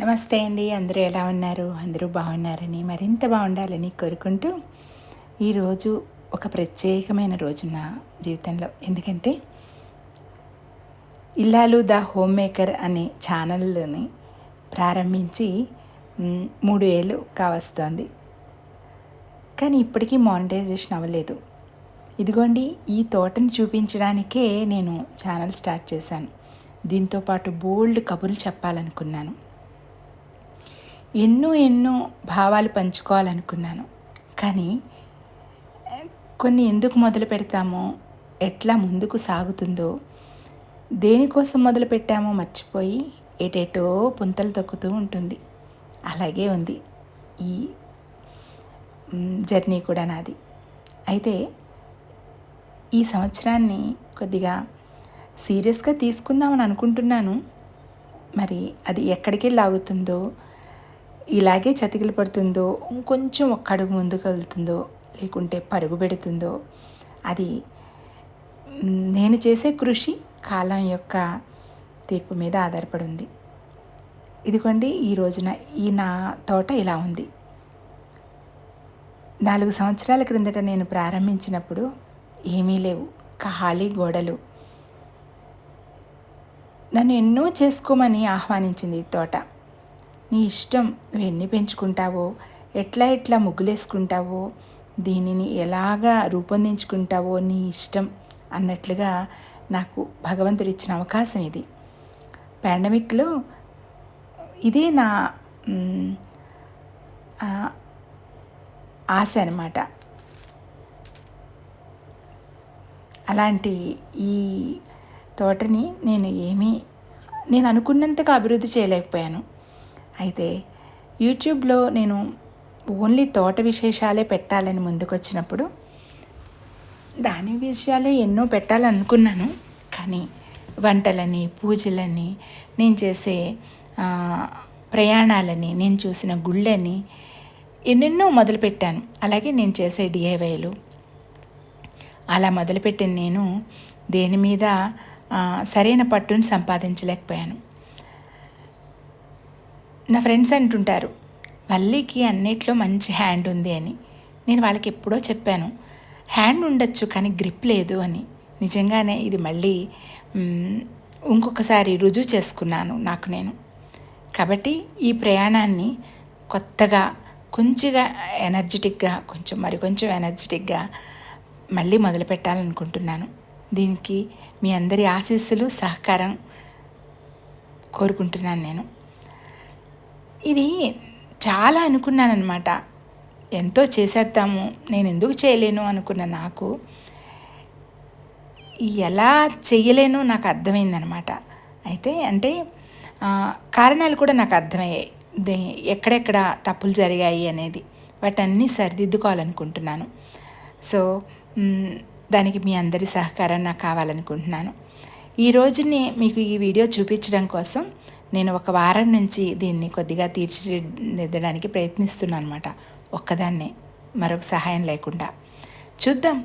నమస్తే అండి. అందరూ ఎలా ఉన్నారు? అందరూ బాగున్నారని మరింత బాగుండాలని కోరుకుంటూ ఈరోజు ఒక ప్రత్యేకమైన రోజు నా జీవితంలో. ఎందుకంటే ఇల్లాలు ద హోమ్ మేకర్ అనే ఛానల్ని ప్రారంభించి మూడు ఏళ్ళు కావస్తోంది. కానీ ఇప్పటికీ మానిటైజేషన్ అవ్వలేదు. ఇదిగోండి ఈ తోటని చూపించడానికే నేను ఛానల్ స్టార్ట్ చేశాను. దీంతో పాటు బోల్డ్ కబుర్లు చెప్పాలనుకున్నాను. ఎన్నో ఎన్నో భావాలు పంచుకోవాలనుకున్నాను. కానీ కొన్ని ఎందుకు మొదలు పెడతామో ఎట్లా ముందుకు సాగుతుందో దేనికోసం మొదలు పెట్టామో మర్చిపోయి ఏటేటో పుంతలు తొక్కుతూ ఉంటుంది. అలాగే ఉంది ఈ జర్నీ కూడా నాది. అయితే ఈ సంవత్సరాన్ని కొద్దిగా సీరియస్గా తీసుకుందామని అనుకుంటున్నాను. మరి అది ఎక్కడికి లాగుతుందో ఇలాగే చతికిలు పడుతుందో ఇంకొంచెం ఒక్క అడుగు ముందుకు వెళ్తుందో లేకుంటే పరుగు పెడుతుందో అది నేను చేసే కృషి కాలం యొక్క తీర్పు మీద ఆధారపడి ఉంది ఇదిగోండి ఈ రోజున ఈ నా తోట ఇలా ఉంది. నాలుగు సంవత్సరాల క్రిందట నేను ప్రారంభించినప్పుడు ఏమీ లేవు. ఖాళీ గోడలు. నన్ను ఎన్నో చేసుకోమని ఆహ్వానించింది ఈ తోట. నీ ఇష్టం నువ్వు ఎన్ని పెంచుకుంటావో ఎట్లా ఎట్లా ముగ్గులేసుకుంటావో దీనిని ఎలాగా రూపొందించుకుంటావో నీ ఇష్టం అన్నట్లుగా నాకు భగవంతుడు ఇచ్చిన అవకాశం ఇది. పాండమిక్లో ఇదే నా ఆశ అనమాట అలాంటి ఈ తోటని నేను ఏమీ నేను అనుకున్నంతగా అభివృద్ధి చేయలేకపోయాను. అయితే యూట్యూబ్లో నేను ఓన్లీ తోట విశేషాలే పెట్టాలని ముందుకొచ్చినప్పుడు దాని విషయాలే ఎన్నో పెట్టాలనుకున్నాను. కానీ వంటలని పూజలని నేను చేసే ప్రయాణాలని నేను చూసిన గుళ్ళని ఎన్నెన్నో మొదలుపెట్టాను. అలాగే నేను చేసే డిఐవైలు అలా మొదలుపెట్టిన నేను దేని మీద సరైన పట్టుని సంపాదించలేకపోయాను. నా ఫ్రెండ్స్ అంటుంటారు వల్లికి అన్నిట్లో మంచి హ్యాండ్ ఉంది అని. నేను వాళ్ళకి ఎప్పుడో చెప్పాను హ్యాండ్ ఉండొచ్చు కానీ గ్రిప్ లేదు అని. నిజంగానే ఇది మళ్ళీ ఇంకొకసారి రుజువు చేసుకున్నాను నాకు నేను. కాబట్టి ఈ ప్రయాణాన్ని కొత్తగా కొంచెంగా ఎనర్జెటిక్గా కొంచెం మరి కొంచెం ఎనర్జెటిక్గా మళ్ళీ మొదలు పెట్టాలనుకుంటున్నాను దీనికి మీ అందరి ఆశీస్సులు సహకారం కోరుకుంటున్నాను నేను. ఇది చాలా అనుకున్నానమాట ఎంతో చేసేద్దాము నేను ఎందుకు చేయలేను అనుకున్న నాకు. ఎలా చేయలేను నాకు అర్థమైందనమాట అయితే అంటే కారణాలు కూడా నాకు అర్థమయ్యాయి. దే- ఎక్కడెక్కడ తప్పులు జరిగాయి అనేది. వాటన్నీ సరిదిద్దుకోవాలనుకుంటున్నాను. సో దానికి మీ అందరి సహకారం నాకు కావాలనుకుంటున్నాను. ఈ రోజుని మీకు ఈ వీడియో చూపించడం కోసం నేను ఒక వారం నుంచి దీన్ని కొద్దిగా తీర్చిదిద్దడానికి ప్రయత్నిస్తున్నాను అనమాట ఒక్కదాన్నే మరొక సహాయం లేకుండా. చూద్దాం.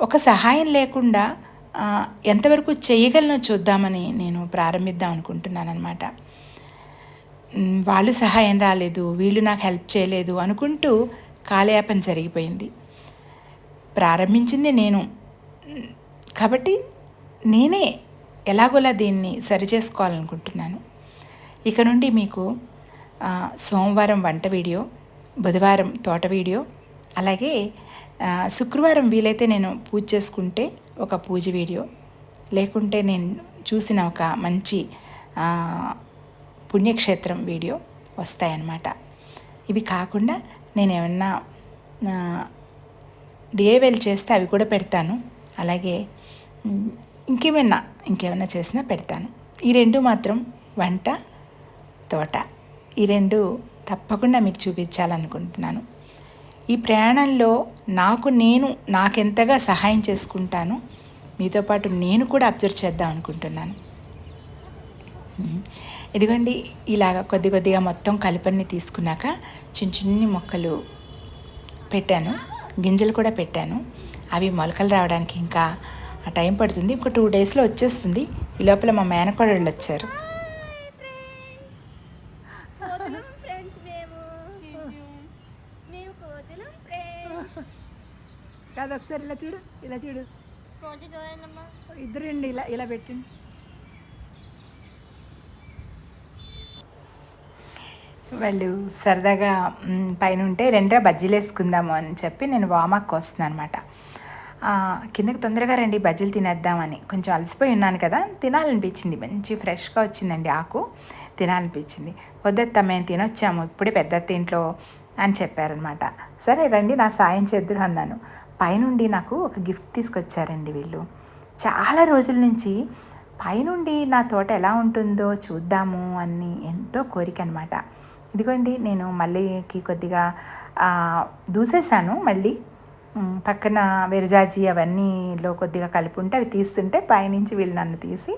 ఒక సహాయం లేకుండా ఎంతవరకు చేయగలనో చూద్దామని నేను ప్రారంభిద్దాం అనుకుంటున్నాను అనమాట వాళ్ళు సహాయం రాలేదు వీళ్ళు నాకు హెల్ప్ చేయలేదు అనుకుంటూ కాలయాపన జరిగిపోయింది. ప్రారంభించింది నేను. కాబట్టి నేనే ఎలాగోలా దీన్ని సరిచేసుకోవాలనుకుంటున్నాను. ఇక నుండి మీకు సోమవారం వంట వీడియో బుధవారం తోట వీడియో అలాగే శుక్రవారం వీలైతే నేను పూజ చేసుకుంటే ఒక పూజ వీడియో లేకుంటే నేను చూసిన ఒక మంచి పుణ్యక్షేత్రం వీడియో వస్తాయన్నమాట. ఇవి కాకుండా నేను ఏమన్నా డిఏవెల్ చేస్తే అవి కూడా పెడతాను. అలాగే ఇంకేమైనా ఇంకేమైనా చేసినా పెడతాను. ఈ రెండు మాత్రం వంట తోట. ఈ రెండు తప్పకుండా మీకు చూపించాలనుకుంటున్నాను. ఈ ప్రయాణంలో నాకు నేను నాకెంతగా సహాయం చేసుకుంటాను మీతో పాటు నేను కూడా అబ్జర్వ్ చేద్దాం అనుకుంటున్నాను. ఇదిగోండి ఇలాగ కొద్ది కొద్దిగా మొత్తం కలుపన్ని తీసుకున్నాక చిన్న చిన్ని మొక్కలు పెట్టాను గింజలు కూడా పెట్టాను. అవి మొలకలు రావడానికి ఇంకా టైం పడుతుంది. ఇంకో టూ డేస్లో వచ్చేస్తుంది. ఈ లోపల మా మేనకోడళ్ళు వచ్చారు కోతులం ఫ్రెండ్స్ మేము మేము కోతులం ఫ్రెండ్స్ కాదు ఒకసారి ఇలా చూడు ఇలా చూడు. చూడండమ్మా. ఇద్దరండి ఇలా ఇలా పెట్టండి. వాళ్ళు సరదాగా పైన ఉంటే రెండో బజ్జీలు వేసుకుందాము అని చెప్పి నేను వామాక్ వస్తున్నాను అనమాట కిందకి తొందరగా రండి బజ్జీలు తినేద్దామని. కొంచెం అలసిపోయి ఉన్నాను కదా తినాలనిపించింది. మంచి ఫ్రెష్గా వచ్చిందండి ఆకు తినాలనిపించింది. వద్దత్త మేము తినొచ్చాము ఇప్పుడే పెద్ద ఇంట్లో అని చెప్పారనమాట. సరే రండి నా సాయం చేద్దురు అన్నాను. పైనుండి నాకు ఒక గిఫ్ట్ తీసుకొచ్చారండి వీళ్ళు. చాలా రోజుల నుంచి పైనుండి నా తోట ఎలా ఉంటుందో చూద్దాము అని ఎంతో కోరిక అనమాట ఇదిగోండి నేను మళ్ళీకి కొద్దిగా దూసేశాను. మళ్ళీ పక్కన విరజాజి అవన్నీలో కొద్దిగా కలిపి ఉంటే అవి తీస్తుంటే పైనుంచి వీళ్ళు నన్ను తీసి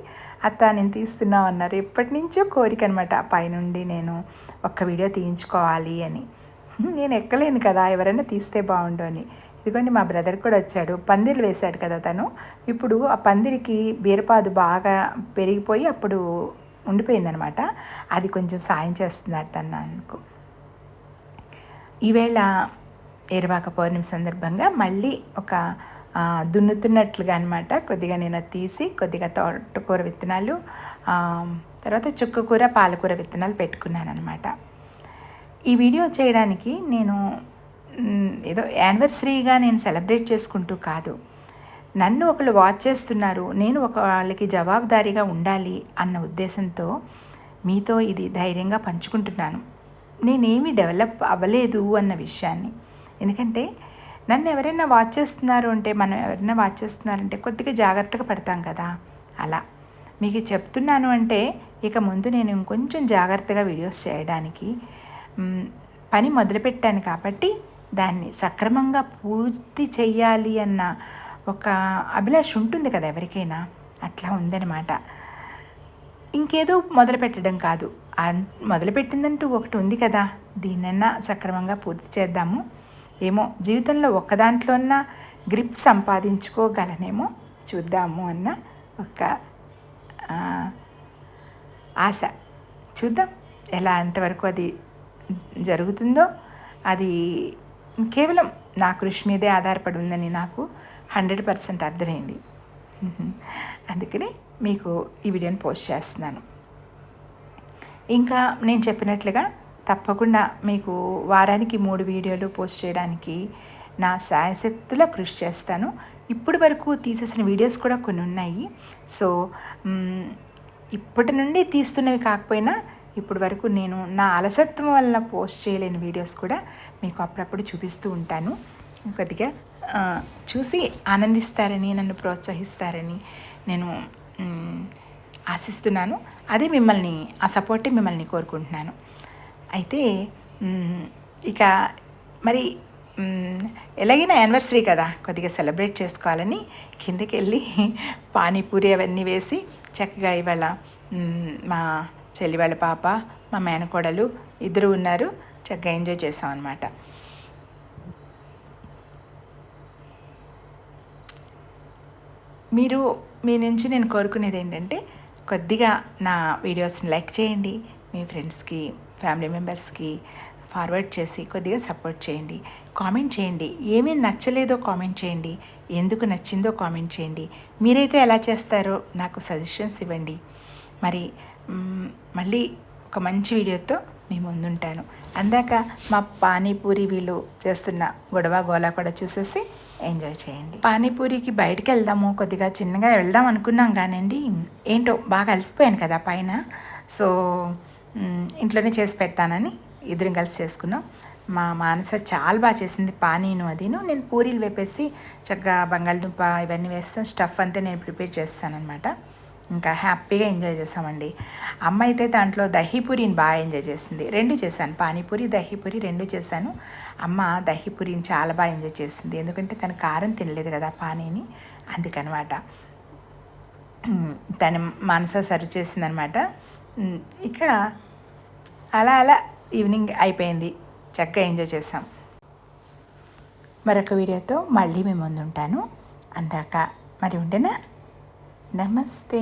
అత్త నేను తీస్తున్నావు అన్నారు. ఎప్పటి నుంచో కోరిక అనమాట పైనుండి నేను ఒక్క వీడియో తీయించుకోవాలి అని. నేను ఎక్కలేను కదా ఎవరైనా తీస్తే బాగుండు అని. ఇదిగోండి మా బ్రదర్ కూడా వచ్చాడు. పందిర్లు వేశాడు కదా తను. ఇప్పుడు ఆ పందిరికి బీరపాదు బాగా పెరిగిపోయి అప్పుడు ఉండిపోయిందనమాట. అది కొంచెం సాయం చేస్తున్నాడు తను నాకు. ఈవేళ ఏరువాక పౌర్ణమి సందర్భంగా మళ్ళీ ఒక దున్నుతున్నట్లుగా అనమాట. కొద్దిగా నేను తీసి కొద్దిగా తోటకూర విత్తనాలు తర్వాత చుక్కకూర పాలకూర విత్తనాలు పెట్టుకున్నాను అనమాట ఈ వీడియో చేయడానికి నేను ఏదో యానివర్సరీగా నేను సెలబ్రేట్ చేసుకుంటూ కాదు. నన్ను ఒకళ్ళు వాచ్ చేస్తున్నారు. నేను ఒక వాళ్ళకి జవాబుదారీగా ఉండాలి అన్న ఉద్దేశంతో మీతో ఇది ధైర్యంగా పంచుకుంటున్నాను. నేనేమి డెవలప్ అవ్వలేదు అన్న విషయాన్ని. ఎందుకంటే నన్ను ఎవరైనా వాచ్ చేస్తున్నారు అంటే మనం ఎవరైనా వాచ్ చేస్తున్నారంటే కొద్దిగా జాగ్రత్తగా పడతాం కదా. అలా. మీకు చెప్తున్నాను అంటే ఇక ముందు నేను ఇంకొంచెం జాగ్రత్తగా వీడియోస్ చేయడానికి పని మొదలుపెట్టాను కాబట్టి దాన్ని సక్రమంగా పూర్తి చెయ్యాలి అన్న ఒక అభిలాష ఉంటుంది కదా ఎవరికైనా? అట్లా ఉందన్నమాట. ఇంకేదో మొదలుపెట్టడం కాదు. మొదలుపెట్టిందంటూ ఒకటి ఉంది కదా. దీన్నన్నా సక్రమంగా పూర్తి చేద్దాము. ఏమో జీవితంలో ఒక్కదాంట్లోన్నా గ్రిప్ సంపాదించుకోగలనేమో చూద్దాము అన్న ఒక ఆశ. చూద్దాం. ఎలా ఎంతవరకు అది జరుగుతుందో అది కేవలం నా కృషి మీదే ఆధారపడి ఉందని నాకు హండ్రెడ్ పర్సెంట్ అర్థమైంది. అందుకని మీకు ఈ వీడియోని పోస్ట్ చేస్తున్నాను. ఇంకా నేను చెప్పినట్లుగా తప్పకుండా మీకు వారానికి మూడు వీడియోలు పోస్ట్ చేయడానికి నా శాయశక్తుల కృషి చేస్తాను. ఇప్పటి వరకు తీసేసిన వీడియోస్ కూడా కొన్ని ఉన్నాయి. సో ఇప్పటి నుండి తీస్తున్నవి కాకపోయినా ఇప్పటి వరకు నేను నా అలసత్వం వల్ల పోస్ట్ చేయలేని వీడియోస్ కూడా మీకు అప్పుడప్పుడు చూపిస్తూ ఉంటాను. కొద్దిగా చూసి ఆనందిస్తారని నన్ను ప్రోత్సహిస్తారని నేను ఆశిస్తున్నాను. అదే మిమ్మల్ని ఆ సపోర్టే మిమ్మల్ని కోరుకుంటున్నాను. అయితే ఇక మరి ఎలాగైనా యానివర్సరీ కదా కొద్దిగా సెలబ్రేట్ చేసుకోవాలని కిందకి వెళ్ళి పానీపూరి అవన్నీ వేసి చక్కగా ఇవాళ మా చెల్లి వాళ్ళ పాప మా మేనకోడలు ఇద్దరు ఉన్నారు. చక్కగా ఎంజాయ్ చేసాం అనమాట మీరు మీ నుంచి నేను కోరుకునేది ఏంటంటే కొద్దిగా నా వీడియోస్ని లైక్ చేయండి మీ ఫ్రెండ్స్కి ఫ్యామిలీ మెంబర్స్కి ఫార్వర్డ్ చేసి కొద్దిగా సపోర్ట్ చేయండి. కామెంట్ చేయండి. ఏమేమి నచ్చలేదో కామెంట్ చేయండి. ఎందుకు నచ్చిందో కామెంట్ చేయండి. మీరైతే ఎలా చేస్తారో నాకు సజెషన్స్ ఇవ్వండి. మరి మళ్ళీ ఒక మంచి వీడియోతో మీ ముందుంటాను. అందాక మా పానీపూరి వీళ్ళు చేస్తున్న గొడవ గోల కూడా చూసేసి ఎంజాయ్ చేయండి. పానీపూరికి బయటకు వెళ్దాము కొద్దిగా చిన్నగా వెళ్దాం అనుకున్నాం కానండి ఏంటో బాగా అలసిపోయాను కదా పైన. సో ఇంట్లోనే చేసి పెడతానని ఇద్దరం కలిసి చేసుకున్నాం. మా మానస చాలా బాగా చేసింది పానీను అదిను. నేను పూరీలు వేపేసి చక్కగా బంగాళదుంప ఇవన్నీ వేస్తాను. స్టఫ్ అంతా నేను ప్రిపేర్ చేస్తానమాట ఇంకా హ్యాపీగా ఎంజాయ్ చేసామండి. అమ్మ అయితే దాంట్లో దహీపూరిని బాగా ఎంజాయ్ చేసింది. రెండు చేశాను. పానీపూరి దహీపూరి రెండు చేశాను. అమ్మ దహీపూరిని చాలా బాగా ఎంజాయ్ చేసింది. ఎందుకంటే తను కారం తినలేదు కదా పానీని. అందుకనమాట. తను మనస సర్వ్ చేసిందనమాట. ఇక అలా అలా ఈవినింగ్ అయిపోయింది. చక్కగా ఎంజాయ్ చేసాం మరొక వీడియోతో మళ్ళీ మేము ముందుంటాను అందాక మరి ఉంటేనా నమస్తే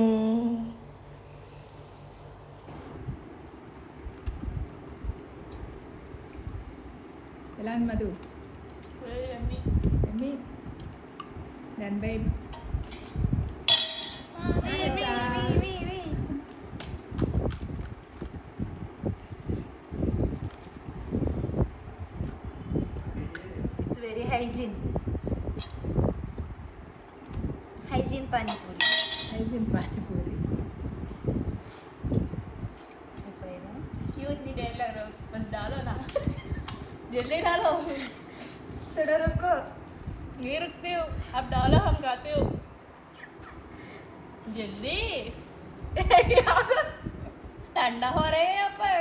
ఎలా ఉంది మధు ఎమ్మి డన్ by it's very hygiene hygiene panipuri hygiene panipuri ఎప్పుడైనా क्यूट नहीं डायलॉग रो बस डालो ना जल्दी डालो थोड़ा रुको नहीं रुकते हो अब डालो हम गाते हो जल्दी ठंडा हो रहे हैं यहाँ पर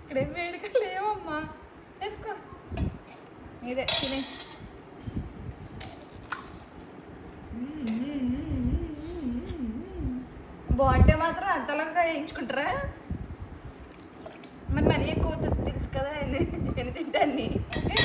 ఇక్కడేం వేడుక లేవమ్మా వేసుకో మీరే తినే వేయించుకుంటారా? మరి మరీ ఎక్కువ తెలుసు కదా ఎన్ని తింటాన్ని ఓకే